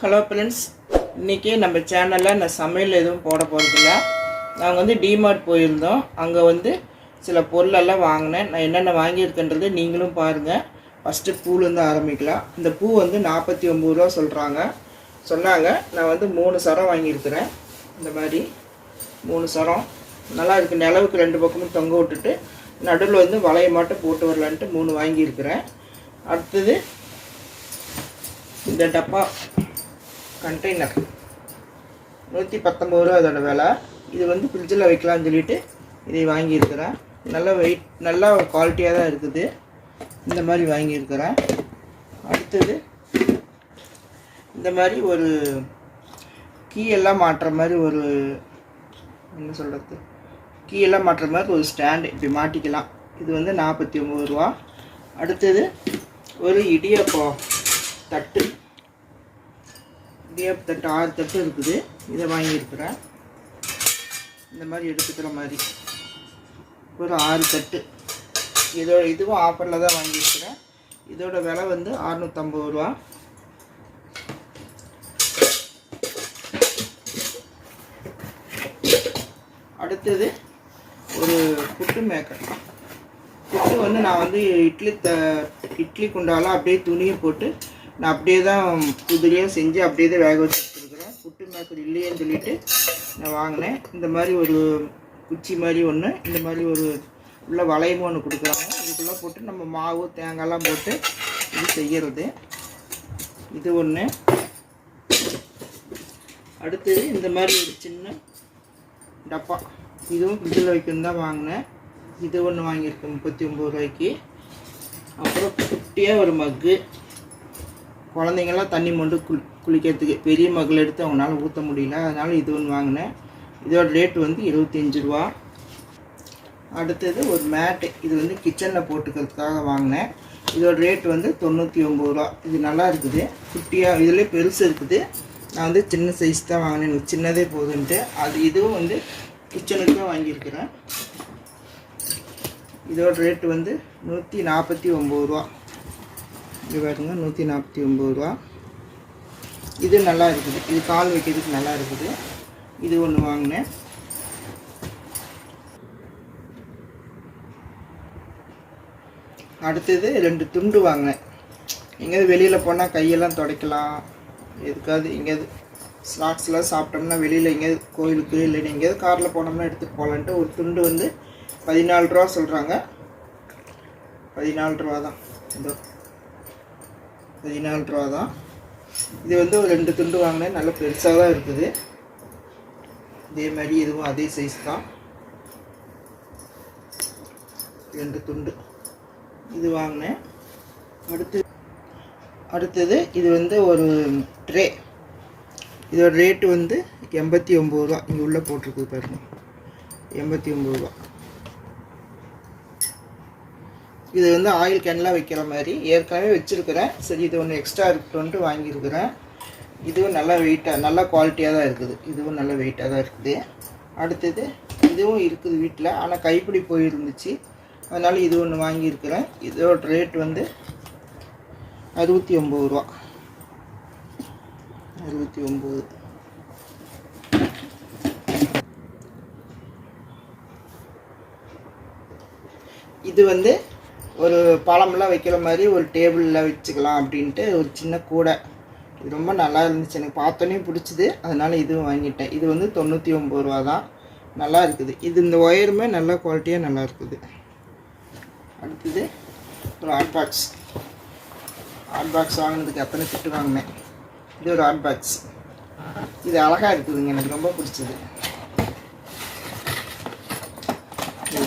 Hello friends இன்றைக்கி நம்ம சேனலில் நான் சமையல் எதுவும் போட போகிறதில்ல நாங்கள் வந்து டிமார்ட் போயிருந்தோம். அங்கே வந்து சில பொருளெல்லாம் வாங்கினேன். நான் என்னென்ன வாங்கியிருக்கேன்றது நீங்களும் பாருங்கள் ஃபஸ்ட்டு பூலேருந்து ஆரம்பிக்கலாம். இந்த பூ வந்து நாற்பத்தி ஒம்பது ரூபா சொல்கிறாங்க சொன்னாங்க. நான் வந்து மூணு சரம் வாங்கியிருக்கிறேன். இந்த மாதிரி மூணு சரம். நல்லா இருக்குது நிலவுக்கு ரெண்டு பக்கமும் தொங்க விட்டுட்டு நடுவில் வந்து வளைய மட்டும் போட்டு வரலான்ட்டு மூணு வாங்கியிருக்கிறேன். அடுத்தது இந்த டப்பா கண்டெய்னர் நூற்றி பத்தொம்பது ரூபா அதோட விலை. இது வந்து ஃப்ரிட்ஜில் வைக்கலாம்னு சொல்லிட்டு இதை வாங்கியிருக்கிறேன். நல்ல வெயிட் நல்லா குவாலிட்டியாக தான் இருக்குது. இந்த மாதிரி வாங்கியிருக்கிறேன். அடுத்தது இந்த மாதிரி ஒரு கீ எல்லாம் மாட்டுற மாதிரி ஒரு என்ன சொல்கிறது கீ எல்லாம் மாட்டுற மாதிரி ஒரு ஸ்டாண்டு இப்படி மாட்டிக்கலாம். இது வந்து நாற்பத்தி ஒம்பது ரூபா. அடுத்தது ஒரு இடியப்பம் தட்டு. இடியாப்பு தட்டு ஆறு தட்டு இருக்குது. இதை வாங்கியிருக்கிறேன். இந்த மாதிரி எடுத்துக்கிற மாதிரி. ஒரு ஆறு தட்டு. இதோட இதுவும் ஆஃபரில் தான் வாங்கியிருக்கிறேன். இதோட விலை வந்து அறுநூற்றம்பது ரூபா. அடுத்தது ஒரு புட்டு மேக்கர். புட்டு வந்து நான் வந்து இட்லி த இட்லி குண்டாலாம் அப்படியே துணியை போட்டு நான் அப்படியே தான் புதுலேயே செஞ்சு அப்படியே தான் வேக வச்சு வச்சுருக்குறேன் புட்டு மேக்கர் இல்லையேன்னு சொல்லிட்டு நான் வாங்கினேன். இந்த மாதிரி ஒரு குச்சி மாதிரி ஒன்று இந்த மாதிரி ஒரு உள்ள வளையமும் ஒன்று கொடுக்குறாங்க. இதுக்குள்ளே போட்டு நம்ம மாவு தேங்காய்லாம் போட்டு இது செய்கிறது இது ஒன்று அடுத்தது இந்த மாதிரி ஒரு சின்ன டப்பா. இதுவும் ஃப்ரிட்ஜில் வைக்கணும் தான் வாங்கினேன். இது ஒன்று வாங்கியிருக்கேன் முப்பத்தி ஒம்பது ரூபாய்க்கு. அப்புறம் குட்டியாக ஒரு மக்கு குழந்தைங்கள்லாம் தண்ணி மொண்டு குளி குளிக்கிறதுக்கு பெரிய மகள் எடுத்து அவங்களால ஊற்ற முடியல. அதனால் இது ஒன்று வாங்கினேன். இதோட ரேட்டு வந்து இருபத்தஞ்சி ரூபா. அடுத்தது ஒரு மேட்டு இது வந்து கிச்சனில் போட்டுக்கிறதுக்காக வாங்கினேன். இதோட ரேட் வந்து தொண்ணூற்றி ஒம்பது ரூபா. இது நல்லா இருக்குது. குட்டியாக இதுலேயே பெருசு இருக்குது. நான் வந்து சின்ன சைஸ் தான் வாங்கினேன். எனக்கு சின்னதே போதுன்ட்டு. அது இதுவும் வந்து கிச்சனுக்கு தான் வாங்கியிருக்கிறேன். இதோட ரேட்டு வந்து நூற்றி நாற்பத்தி ஒம்பது ரூபா. இது பாருங்க நூற்றி நாற்பத்தி ஒம்பது ரூபா. இது நல்லா இருக்குது. இது கால் வைக்கிறதுக்கு நல்லா இருக்குது. இது ஒன்று வாங்கினேன். அடுத்தது ரெண்டு துண்டு வாங்கினேன். எங்கேயாவது வெளியில் போனால் கையெல்லாம் துடைக்கலாம். எதுக்காவது எங்கேயாவது ஸ்நாக்ஸ்லாம் சாப்பிட்டோம்னா வெளியில் எங்கேயாவது கோயிலுக்கு இல்லைன்னு எங்கேயாவது காரில் போனோம்னா எடுத்துகிட்டு போகலான்ட்டு ஒரு துண்டு வந்து பதினாலு ரூபா சொல்கிறாங்க பதினாலு ரூபா தான். இதோ. பதினாலு ரூபா தான் இது வந்து ஒரு ரெண்டு துண்டு வாங்கினேன். நல்லா பெருசாக தான் இருக்குது. இதே மாதிரி இதுவும் அதே சைஸ் தான். ரெண்டு துண்டு. இது வாங்கினேன். அடுத்து அடுத்தது இது வந்து ஒரு ட்ரே இதோட ரேட்டு வந்து எண்பத்தி ஒம்பது ரூபா. இங்கே உள்ளே போட்டிருக்கு பாருங்க. எண்பத்தி ஒம்பது ரூபா. இது வந்து ஆயில் கேன்லாம் வைக்கிற மாதிரி. ஏற்கனவே வச்சுருக்கிறேன். சரி இது ஒன்று எக்ஸ்ட்ரா இருக்கட்டும்ட்டு வாங்கியிருக்கிறேன். இதுவும் நல்லா வெயிட்டாக நல்லா குவாலிட்டியாக தான் இருக்குது. இதுவும் நல்ல வெயிட்டாக தான் இருக்குது. அடுத்தது இதுவும் இருக்குது வீட்டில் ஆனால் கைப்பிடி போயிருந்துச்சு. அதனால் இது ஒன்று வாங்கியிருக்கிறேன். இதோட ரேட் வந்து அறுபத்தி ஒம்பது ரூபா. அறுபத்தி ஒம்பது இது வந்து ஒரு பழம்லாம் வைக்கிற மாதிரி ஒரு டேபிளில் வச்சுக்கலாம் அப்படின்ட்டு ஒரு சின்ன கூடை. இது ரொம்ப நல்லா இருந்துச்சு. எனக்கு பார்த்தோன்னே பிடிச்சிது. அதனால் இதுவும் வாங்கிட்டேன். இது வந்து தொண்ணூற்றி ஒம்பது ரூபா தான். நல்லா இருக்குது. இது இந்த ஒயருமே நல்ல குவாலிட்டியாக நல்லா இருக்குது. அடுத்தது ஒரு ஹாட் பாக்ஸ் ஹாட் பாக்ஸ் வாங்கினதுக்கு எத்தனை திட்டு வாங்கினேன். இது ஒரு ஹாட் பாக்ஸ் இது அழகாக இருக்குதுங்க. எனக்கு ரொம்ப பிடிச்சது.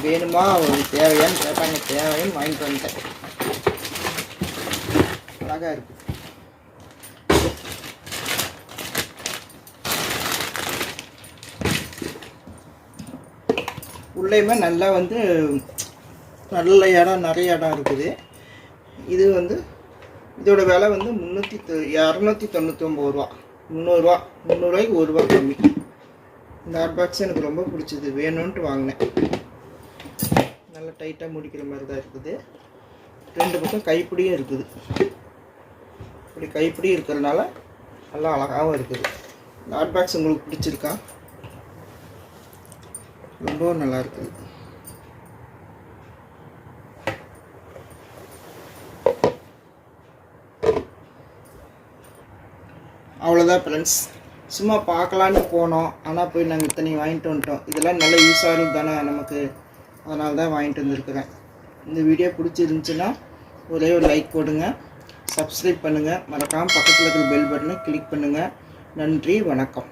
வேணுமா உங்களுக்கு தேவையான்னு கேட்டாங்க தேவைன்னு வாங்கிட்டு வந்துட்டேன். அழகாக இருக்குது உள்ளேயுமே நல்லா வந்து நல்ல இடம் நிறைய இடம் இருக்குது. இது வந்து இதோட விலை வந்து முந்நூற்றி இரநூத்தி தொண்ணூற்றி ஒம்பது ரூபா. முந்நூறுரூவா முந்நூறுரூவாய்க்கு ஒரு ரூபா கம்மி. இந்த ஹாட் பாக்ஸ் எனக்கு ரொம்ப பிடிச்சது. வேணும்ன்ட்டு வாங்கினேன். நல்லா டைட்டாக முடிக்கிற மாதிரி தான் இருக்குது. ரெண்டு பக்கம் கைப்பிடியும் இருக்குது. இப்படி கைப்பிடி இருக்கிறதுனால நல்லா அழகாகவும் இருக்குது. இந்த ஹாட் பாக்ஸ் உங்களுக்கு பிடிச்சிருக்கா? ரொம்பவும் நல்லா இருக்குது. அவ்வளோதான் ஃப்ரெண்ட்ஸ் சும்மா பார்க்கலான்னு போனோம். ஆனால் போய் நாங்கள் இத்தனை வாங்கிட்டு வந்துட்டோம். இதெல்லாம் நல்ல யூஸாக தானே நமக்கு அதனால தான் வாங்கிட்டு வந்திருக்கிறேன். இந்த வீடியோ பிடிச்சிருந்துச்சுன்னா ஒரே ஒரு லைக் போடுங்க. சப்ஸ்கிரைப் பண்ணுங்கள் மறக்காமல் பக்கத்தில் இருக்கிற பெல் பட்டனை கிளிக் பண்ணுங்கள் நன்றி வணக்கம்.